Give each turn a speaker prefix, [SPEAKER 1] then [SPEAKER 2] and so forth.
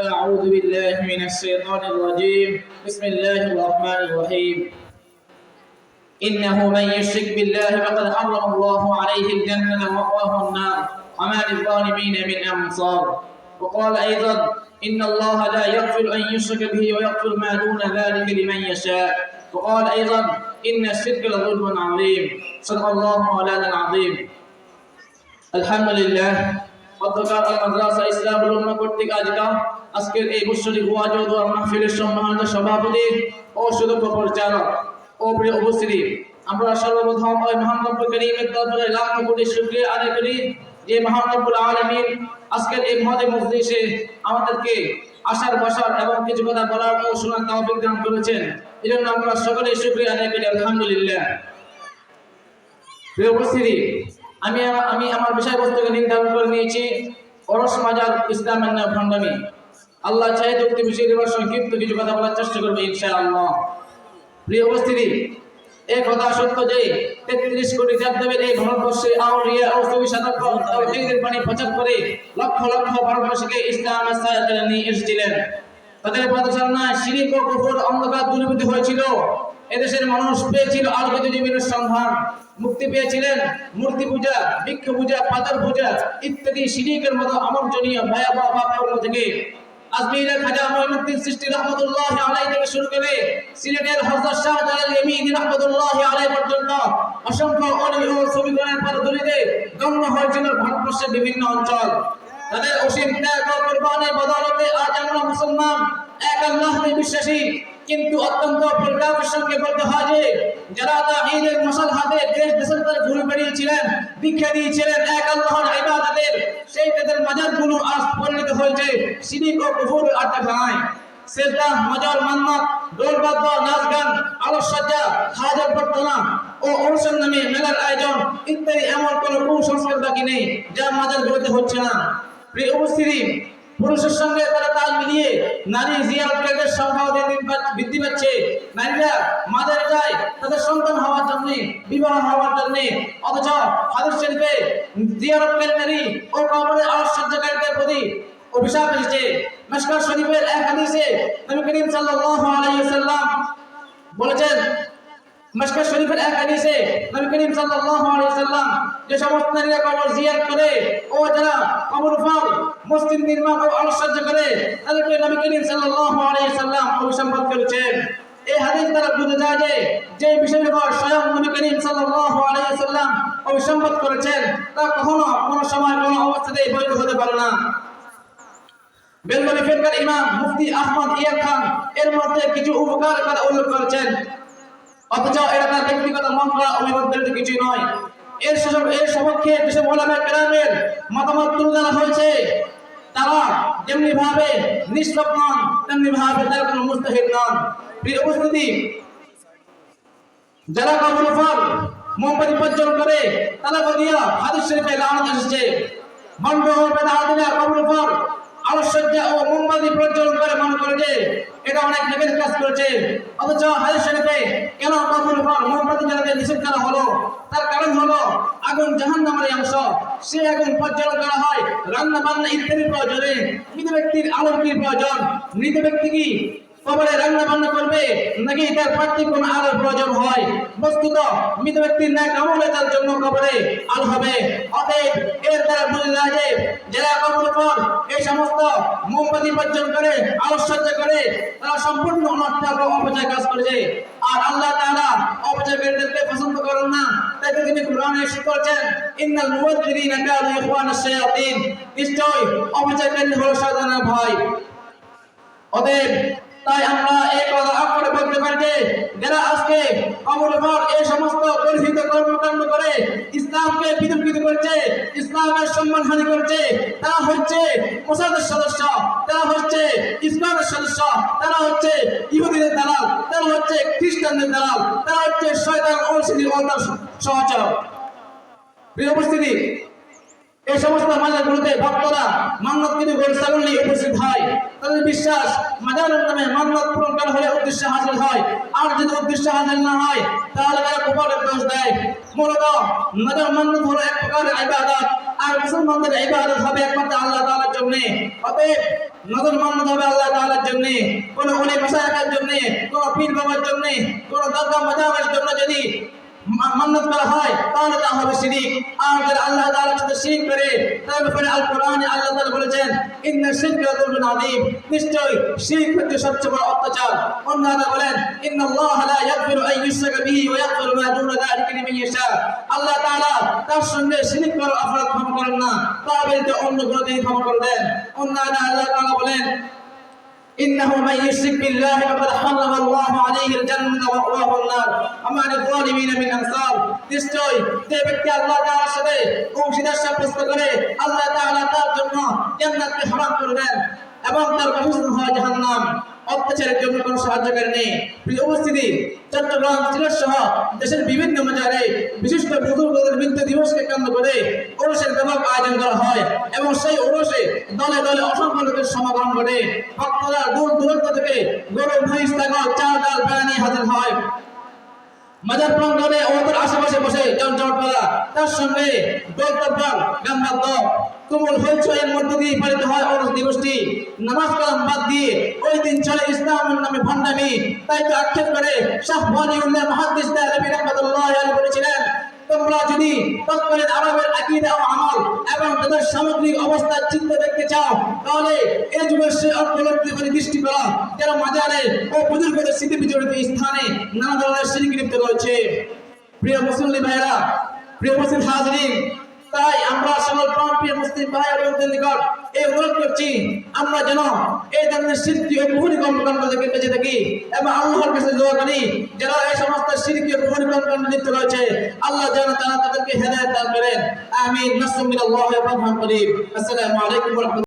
[SPEAKER 1] فأعوذ بالله من الشيطان الرجيم. بسم الله الرحمن الرحيم. إنه من يشرك بالله فقد حرم الله عليه الجنة ومأواه النار. وما للظالمين من أنصار. وقال أيضا إن الله لا يغفر أن يشرك به ويغفر ما دون ذلك لمن يشاء. وقال أيضا إن الشرك لظلم عظيم. صدق الله مولانا العظيم. الحمد لله আজকের এই বৎসরিক মাহফিলের সম্মানিত সভাপতি ও সুদক্ষ পরিচালক ও প্রিয় আমরা সর্বপ্রথম ওই মহান লাখ কোটি আদায় করি যে মহান রব্বুল আজকের এই মহদে মজলিসে আমাদেরকে আশার বসার এবং কিছু কথা বলার ও শোনার তৌফিক দান করেছেন। এজন্য আমরা সকলেই শুকরিয়া আদায় করি, আলহামদুলিল্লাহ। প্রিয় আমি আমি আমার বিষয়বস্তুকে নির্ধারণ করে নিয়েছি। অরস মাজার ইসলামের নাম ভণ্ডামি। আল্লাহ চাই তো একটি বিষয় দেওয়ার সংক্ষিপ্ত কিছু কথা বলার চেষ্টা করবে ইনশাআল্লাহ। প্রিয় উপস্থিতি এই কথা সত্য যে তেত্রিশ কোটি দেবদেবের এই ভারতবর্ষে আউলিয়া ও বাণী প্রচার করে লক্ষ লক্ষ ভারতবর্ষকে সাহায্যে নিয়ে এসেছিলেন। তাদের পদচারণায় শিরিক ও কুফর অন্ধকার দূরীভূত হয়েছিল। এদেশের মানুষ পেয়েছিল আলোকিত জীবনের সন্ধান। মুক্তি পেয়েছিলেন। মূর্তি পূজা, বৃক্ষ পূজা, পাথর পূজা ইত্যাদি শিরিকের মতো আমন্ত্রণীয় ভয়াবহ থেকে থেকে শুরু করে আলাই পর্যন্ত অসংখ্য বিভিন্ন অঞ্চল। তাদের অসীম ত্যাগ ও কোরবানির বদৌলতে আজ আমরা মুসলমান, এক আল্লাহতে বিশ্বাসী কিন্তু অত্যন্ত পরিতাপের সঙ্গে বলতে হয় যে, যারা তাহিদের মশাল হাতে দেশ দেশান্তরে ঘুরে বেরিয়েছিলেন দীক্ষা দিয়েছিলেন, এক আল্লাহর ইবাদতের সেই তাদের মাজারগুলো আজ পরিণত হয়েছে শিরিক ও কুফুর আড্ডাখানায় সেজদা, মজার মান্নাত, দোলবাদ্য নাচ গান আলোকসজ্জা, হাজার প্রার্থনা ও অনুষ্ঠান নামে মেলার আয়োজন, ইত্যাদি এমন কোনো কুসংস্কার বাকি নেই, যা মাজারগুলোতে হচ্ছে না। প্রিয় উপস্থিতি পুরুষের সঙ্গে তারা তাল মিলিয়ে নারী দিন দিন বৃদ্ধি পাচ্ছে। নারীরা মাদের যায় তাদের সন্তান হওয়ার জন্য, বিবাহ হওয়ার জন্য। অথচ হাদিস শরীফে জিয়ারতকারী নারী ও কবরের আলোকসজ্জাকারীদের প্রতি অভিশাপ এসেছে। মেশকার শরীফের এক হাদিসে নবী করিম সাল্লাল্লাহু আলাইহি ওয়াসাল্লাম বলেছেন মশকা শরীফের এক হাদিসে নবী করিম সাল্লাল্লাহু আলাইহি সাল্লাম যে সমস্ত নারীরা কবর জিয়ারত করে, ও যারা কবর উপর মসজিদ নির্মাণ ও আলোকসজ্জা করে, তাদেরকে নবী করিম সাল্লাল্লাহু আলাইহি সাল্লাম অভিসম্বোধন করেছেন। এই হাদিস দ্বারা বোঝা যায় যে যে বিষয়ের উপর স্বয়ং নবী করিম সাল্লাল্লাহু আলাইহি সাল্লাম অভিসম্বোধন করেছেন, তা কখনো কোনো সময় কোনো অবস্থাতেই বৈধ হতে পারে না। ফেরকার ইমাম মুফতি আহমদ খান এর মধ্যে কিছু উপকার কথা উল্লেখ করেছেন। অথচ এটা তার ব্যক্তিগত মন অভিমতদের কিছুই নয়। এর সব এর সপক্ষে যেসব ওলামা কেরামের মতামত তুলে ধরা হয়েছে। তারা যেমনি ভাবে নিষ্পাপ নন তেমনি ভাবে তারা কোনো মুস্তাহিদ নন। প্রিয় উপস্থিতি, যারা কবর উপর মোমবাতি প্রজ্বলন করে, তারা বলিয়া হাদিস শরীফে লানত এসেছে। বন্ধ হবে না হাদিনা কবর উপর আলোকসজ্জা ও মোমবাতি প্রজ্বলন করে মনে করে যে এটা অনেক নেবের কাজ করেছে। অথচ হাদিস শরীফে কেন কবর উপর মোমবাতি জ্বালাতে নিষেধ করা হলো, তার কারণ হলো আগুন জাহান্নামের অংশ। সে আগুন প্রজ্বলন করা হয় রান্না বান্না ইত্যাদি প্রয়োজনে। মৃত ব্যক্তির আলোর আলোকির প্রয়োজন। মৃত ব্যক্তি কি কবরে রান্না বান্না করবে, নাকি তার পার্থিব কোন আলোর প্রয়োজন হয়? বস্তুত মৃত ব্যক্তির ন্যায় আমলে তার জন্য কবরে আলো হবে। অতএব দ্বারা বোঝা যায় যে যারা পর এই সমস্ত মোমবাতি বর্জন করে করে তারা সম্পূর্ণ অনর্থক অপচয় কাজ করেছে। আর আল্লাহ তাআলা অপচয়কারীদেরকে পছন্দ করেন না। তাই তিনি কোরআনে ইন্নাল শায়াতিন। নিশ্চয় অপচয়কারী হলো শয়তানের অতএব তাই আমরা এই কথা বলতে পারি যে, যারা আজকে এই সমস্ত পরিহিত কর্মকাণ্ড করে ইসলামকে করছে, ইসলামের সম্মান হানি করছে, তারা হচ্ছে মোসাদের সদস্য, তারা হচ্ছে ইসলামের সদস্য, তারা হচ্ছে ইহুদিদের দালাল, তারা হচ্ছে খ্রিস্টানদের দালাল, তারা হচ্ছে শয়তান ও সহচর। প্রিয় উপস্থিতি এই সমস্ত মাজারগুলোতে ভক্তরা মান্নত কিন্তু গরু নিয়ে উপস্থিত হয়। তাদের বিশ্বাস মাজারের নামে মান্নত পূরণ করা হলে উদ্দেশ্য হাসিল হয়। আর যদি উদ্দেশ্য হাসিল না হয়, তাহলে তারা কুফরের দোষ দেয়। মূলত মাজার মান্নত হলো এক প্রকারের ইবাদত, আর মুসলমানদের ইবাদত হবে একমাত্র আল্লাহ তাআলার জন্য। অতএব নজর মান্নত হবে আল্লাহ তাআলার জন্য। কোন অলি মাসায়েকের জন্য, কোন পীর বাবার জন্য, কোন দরগা মাজারের জন্য যদি মান্নত করা হয়, তাহলে তা হবে শিরিক। আর যারা আল্লাহ তাআলার সাথে শিরিক করে, তার ব্যাপারে আল কোরআনে আল্লাহ তাআলা বলেছেন, ইন্না শিরকা লাযুলমুন আযীম। নিশ্চয় শিরিক হচ্ছে সবচেয়ে বড় অত্যাচার। অন্য আল্লাহ বলেন, ইন্না আল্লাহ লা ইয়াগফিরু আন ইউশরাকা বিহি ওয়া ইয়াগফিরু মা দুনা যালিকা লিমান ইয়াশা। আল্লাহ তাআলা তার সঙ্গে শিরিক করার অপরাধ ক্ষমা করেন না। বিরুদ্ধে অন্য কোনো দিন ক্ষমা করে দেন। অন্য আল্লাহ তাআলা বলেন إنه من يشرك بالله فقد حرم الله عليه الجنة ومأواه النار وما للظالمين من أنصار নিশ্চয় যে ব্যক্তি আল্লাহ তাআলার সাথে অংশীদার সাব্যস্ত করে আল্লাহ তাআলা তার জন্য জান্নাতকে হারাম করে দেন এবং তার বাসস্থান হয় জাহান্নাম অত্যাচারের জন্য কোনো সাহায্যকারী নেই। প্রিয় উপস্থিতি, চট্টগ্রাম সিলেট সহ দেশের বিভিন্ন মাজারে বিশিষ্ট বুজুর্গদের মৃত্যু দিবসকে কেন্দ্র করে ওরসের ব্যাপক আয়োজন করা হয় এবং সেই ওরসে দলে দলে অসংখ্য লোকের সমাগম ঘটে। ভক্তরা দূর দূরান্ত থেকে গরু মহিষ চাল, ডাল নিয়ে হাজির হয়। মাজার প্রাঙ্গণে ওদের আশেপাশে বসে জমজমাট করা। তার সঙ্গে দলতব্বর গাম্বাদ্য তুমুল হইচয়ের মধ্য দিয়ে পালিত হয় অরুষ দিবসটি। নামাজ কালাম বাদ দিয়ে ওই দিন চলে ইসলামের নামে ভণ্ডামি। তাই তো আক্ষেপ করে শাহ ওয়ালিউল্লাহ মুহাদ্দিস দেহলভী রাহমাতুল্লাহ আলাইহি বলেছিলেন তোমরা যদি তৎকালীন আরবের আকিদা ও আমল এবং তাদের সামগ্রিক অবস্থার চিত্র দেখতে চাও, তাহলে এই যুগের সে অর্থলব্ধি করে দৃষ্টি করা যারা মাজারে ও বুজুর্গদের স্মৃতি বিজড়িত স্থানে নানা ধরনের সিরিক লিপ্ত রয়েছে। প্রিয় মুসল্লি ভাইরা প্রিয় মুসলিম হাজরিন তাই আমরা সকল প্রাণপ্রিয় মুসলিম ভাই এবং নিকট এই অনুরোধ করছি, আমরা যেন এই ধরনের সিদ্ধি ও কুহুরি কর্মকাণ্ড থেকে বেঁচে থাকি এবং আল্লাহর কাছে দোয়া করি যারা এই সমস্ত সিদ্ধি ও কুহুরি কর্মকাণ্ড লিপ্ত রয়েছে। আল্লাহ যেন তারা তাদেরকে হেদায়ত দান করেন। আমিন। নাসমিল্লাহ ওয়া আসসালামু আলাইকুম